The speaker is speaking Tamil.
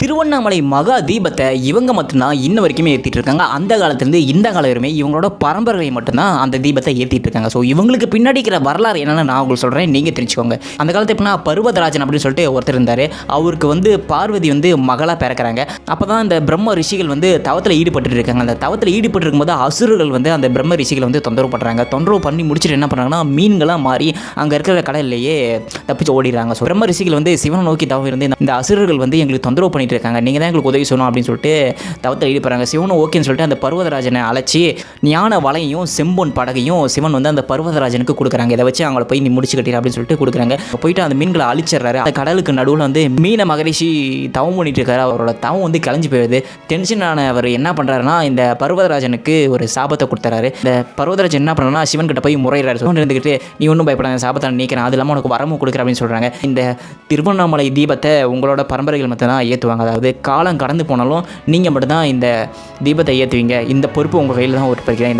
திருவண்ணாமலை மகா தீபத்தை இவங்க மட்டும்தான் இன்ன வரைக்குமே ஏற்றிட்டு இருக்காங்க அந்த காலத்துலேருந்து இந்த காலம் வரையுமே இவங்களோட பரம்பரை மட்டும்தான் அந்த தீபத்தை ஏற்றிட்டு இருக்காங்க ஸோ இவங்களுக்கு பின்னாடி இருக்கிற வரலாறு என்னென்னு நான் உங்களுக்கு சொல்கிறேன் நீங்கள் தெரிஞ்சுக்கோங்க. அந்த காலத்து எப்படின்னா பருவதராஜன் அப்படின்னு சொல்லிட்டு ஒருத்தர் இருந்தார். அவருக்கு வந்து பார்வதி வந்து மகளாக பிறக்கிறாங்க. அப்போ தான் இந்த பிரம்ம ரிஷிகள் வந்து தவத்தில் ஈடுபட்டு இருக்காங்க. அந்த தவத்தில் ஈடுபட்டு இருக்கும்போது அசுரர்கள் வந்து அந்த பிரம்ம ரிஷிகளை வந்து தொந்தரவு பண்ணுறாங்க தொந்தரவு பண்ணி முடிச்சுட்டு என்ன பண்ணுறாங்கன்னா மீன்களாக மாறி அங்கே இருக்கிற கடல்லையே தப்பிச்சு ஓடிடுறாங்க. ஸோ பிரம்ம ரிஷிகள் வந்து சிவனை நோக்கி தவம் இருந்து இந்த- அசுரர்கள் வந்து எங்களுக்கு தொந்தரவு பண்ணி பண்ணிட்டு இருக்காங்க நீங்கள் தான் எங்களுக்கு உதவி சொல்லணும் அப்படின்னு சொல்லிட்டு தவத்தில் ஈடுபடுறாங்க சிவனும் ஓகேன்னு சொல்லிட்டு அந்த பர்வதராஜனை அழைச்சி ஞான வலையும் செம்பொன் படகையும் சிவன் வந்து அந்த பர்வதராஜனுக்கு கொடுக்குறாங்க. இதை வச்சு அவங்கள போய் நீ முடிச்சு கட்டிடு அப்படின்னு சொல்லிட்டு கொடுக்குறாங்க. போயிட்டு அந்த மீன்களை அழிச்சிடுறாரு. அந்த கடலுக்கு நடுவில் வந்து மீன மகரிஷி தவம் பண்ணிட்டு இருக்காரு. அவரோட தவம் வந்து கலைஞ்சு போயிடுது டென்ஷன் ஆன அவர் என்ன பண்ணுறாருன்னா இந்த பர்வதராஜனுக்கு ஒரு சாபத்தை கொடுத்துறாரு. இந்த பர்வதராஜன் என்ன பண்ணுறா சிவன் கிட்ட போய் முறையிறாரு சிவன் இருந்துக்கிட்டு நீ ஒன்றும் பயப்படாத சாபத்தை நீக்கிறேன். அது இல்லாமல் உனக்கு வரமும் கொடுக்குற அப்படின்னு சொல்கிறாங்க இந்த திருவண்ணாமலை தீபத்தை உங்களோட பரம்பரைகள் மட்டும் தான் ஏற்றுவாங்க அதாவது காலம் கடந்து போனாலும் நீங்கள் மட்டும்தான் இந்த தீபத்தை ஏற்றுவீங்க இந்த பொறுப்பு உங்கள் கையில் தான் ஒருப்பறிக்கிறேன்